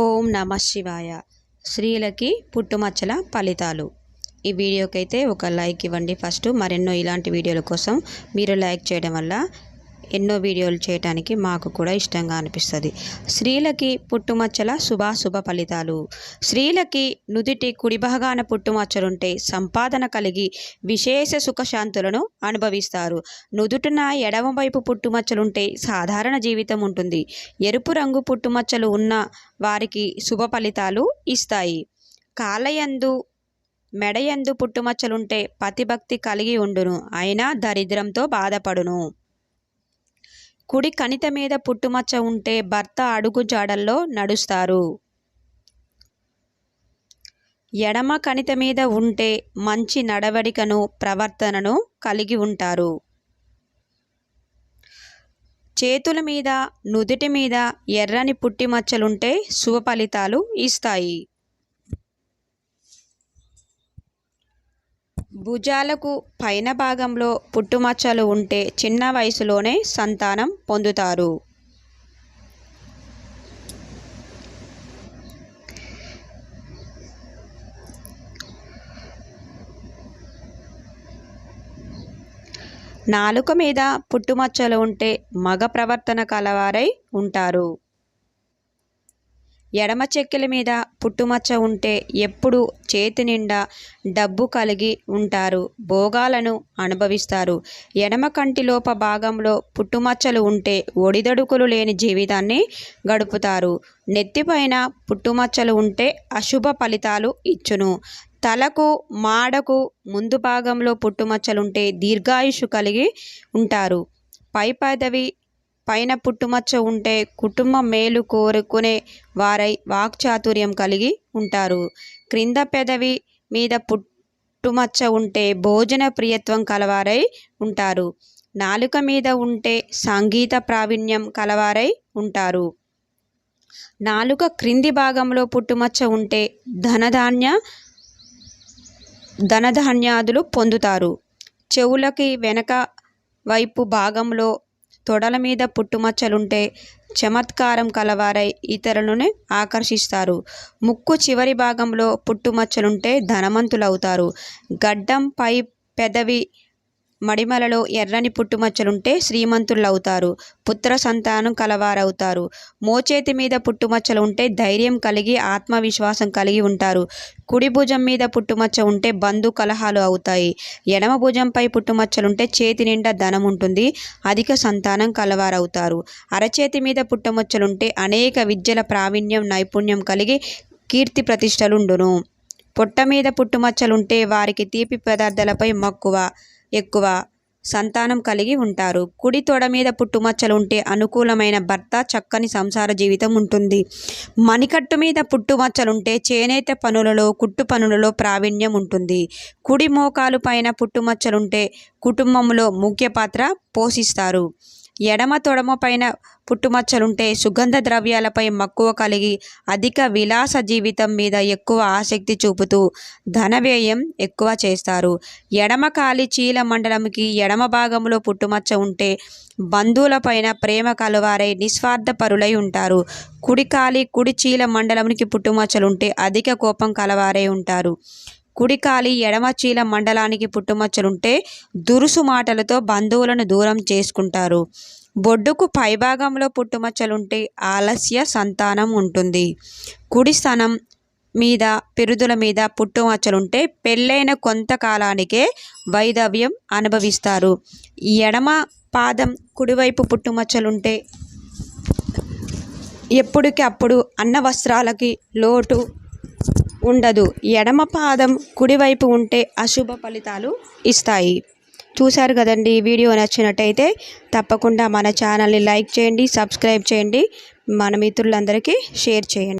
ఓం నమ శివాయ. స్త్రీలకి పుట్టుమచ్చల ఫలితాలు. ఈ వీడియోకైతే ఒక లైక్ ఇవ్వండి. ఫస్ట్ మరెన్నో ఇలాంటి వీడియోల కోసం మీరు లైక్ చేయడం వల్ల ఎన్నో వీడియోలు చేయటానికి మాకు కూడా ఇష్టంగా అనిపిస్తుంది. స్త్రీలకి పుట్టుమచ్చల శుభాశుభ ఫలితాలు. స్త్రీలకి నుదిటి కుడి భాగాన పుట్టుమచ్చలుంటే సంపాదన కలిగి విశేష సుఖశాంతులను అనుభవిస్తారు. నుదుటిన ఎడమవైపు పుట్టుమచ్చలుంటే సాధారణ జీవితం ఉంటుంది. ఎరుపు రంగు పుట్టుమచ్చలు ఉన్న వారికి శుభ ఫలితాలు ఇస్తాయి. కాలయందు మెడయందు పుట్టుమచ్చలుంటే పతిభక్తి కలిగి ఉండును. అయినా దరిద్రంతో బాధపడును. కుడి కణిత మీద పుట్టుమచ్చ ఉంటే భర్త అడుగు జాడల్లో నడుస్తారు. ఎడమ కణిత మీద ఉంటే మంచి నడవడికను ప్రవర్తనను కలిగి ఉంటారు. చేతుల మీద నుదుటి మీద ఎర్రని పుట్టిమచ్చలుంటే శుభ ఫలితాలు ఇస్తాయి. భుజాలకు పైన భాగంలో పుట్టుమచ్చలు ఉంటే చిన్న వయసులోనే సంతానం పొందుతారు. నాలుక మీద పుట్టుమచ్చలు ఉంటే మగ ప్రవర్తన కలవారై ఉంటారు. ఎడమ చెక్కిల మీద పుట్టుమచ్చ ఉంటే ఎప్పుడు చేతి నిండా డబ్బు కలిగి ఉంటారు భోగాలను అనుభవిస్తారు. ఎడమ కంటిలోప భాగంలో పుట్టుమచ్చలు ఉంటే ఒడిదడుకులు లేని జీవితాన్ని గడుపుతారు. నెత్తిపైన పుట్టుమచ్చలు ఉంటే అశుభ ఫలితాలు ఇచ్చును. తలకు మాడకు ముందు భాగంలో పుట్టుమచ్చలుంటే దీర్ఘాయుషు కలిగి ఉంటారు. పై పదవి పైన పుట్టుమచ్చ ఉంటే కుటుంబ మేలు కోరుకునే వారై వాక్చాతుర్యం కలిగి ఉంటారు. క్రింద పెదవి మీద పుట్టుమచ్చ ఉంటే భోజన ప్రియత్వం కలవారై ఉంటారు. నాలుక మీద ఉంటే సంగీత ప్రావీణ్యం కలవారై ఉంటారు. నాలుక క్రింది భాగంలో పుట్టుమచ్చ ఉంటే ధనధాన్య ధనధాన్యాదులు పొందుతారు. చెవులకి వెనక వైపు భాగంలో తొడల మీద పుట్టుమచ్చలుంటే చమత్కారం కలవారై ఇతరులను ఆకర్షిస్తారు. ముక్కు చివరి భాగంలో పుట్టుమచ్చలుంటే ధనవంతులవుతారు. గడ్డం పై పెదవి మడిమలలో ఎర్రని పుట్టుమచ్చలుంటే శ్రీమంతులవుతారు పుత్ర సంతానం కలవారవుతారు. మోచేతి మీద పుట్టుమచ్చలు ఉంటే ధైర్యం కలిగి ఆత్మవిశ్వాసం కలిగి ఉంటారు. కుడి భుజం మీద పుట్టుమచ్చ ఉంటే బంధు కలహాలు అవుతాయి. ఎడమ భుజంపై పుట్టుమచ్చలుంటే చేతి నిండా ధనం ఉంటుంది అధిక సంతానం కలవారవుతారు. అరచేతి మీద పుట్టుమచ్చలుంటే అనేక విద్యల ప్రావీణ్యం నైపుణ్యం కలిగి కీర్తి ప్రతిష్టలుండును. పొట్ట మీద పుట్టుమచ్చలుంటే వారికి తీపి పదార్థాలపై మక్కువ ఎక్కువ సంతానం కలిగి ఉంటారు. కుడి తొడ మీద పుట్టుమచ్చలు ఉంటే అనుకూలమైన భర్త చక్కని సంసార జీవితం ఉంటుంది. మణికట్టు మీద పుట్టుమచ్చలుంటే చేనేత పనులలో కుట్టు పనులలో ప్రావీణ్యం ఉంటుంది. కుడి మోకాలు పైన పుట్టుమచ్చలుంటే కుటుంబంలో ముఖ్య పాత్ర పోషిస్తారు. ఎడమ తొడమ పైన పుట్టుమచ్చలుంటే సుగంధ ద్రవ్యాలపై మక్కువ కలిగి అధిక విలాస జీవితం మీద ఎక్కువ ఆసక్తి చూపుతూ ధన వ్యయం ఎక్కువ చేస్తారు. ఎడమ కాలి చీల మండలంకి ఎడమ భాగంలో పుట్టుమచ్చ ఉంటే బంధువులపైన ప్రేమ కలవారై నిస్వార్థపరులై ఉంటారు. కుడి కాలి కుడి చీల మండలంకి పుట్టుమచ్చలుంటే అధిక కోపం కలవారై ఉంటారు. కుడికాలి ఎడమ చీల మండలానికి పుట్టుమచ్చలుంటే దురుసు మాటలతో బంధువులను దూరం చేసుకుంటారు. బొడ్డుకు పైభాగంలో పుట్టుమచ్చలుంటే ఆలస్య సంతానం ఉంటుంది. కుడి స్థనం మీద పెరుదుల మీద పుట్టుమచ్చలుంటే పెళ్ళైన కొంతకాలానికే వైధవ్యం అనుభవిస్తారు. ఎడమ పాదం కుడివైపు పుట్టుమచ్చలుంటే ఎప్పటికప్పుడు అన్న వస్త్రాలకి లోటు ఉండదు. ఎడమ పాదం కుడివైపు ఉంటే అశుభ ఫలితాలు ఇస్తాయి. చూశారు కదండి వీడియో నచ్చినట్టయితే తప్పకుండా మన ఛానల్ని లైక్ చేయండి సబ్స్క్రైబ్ చేయండి. మన మిత్రులందరికీ షేర్ చేయండి.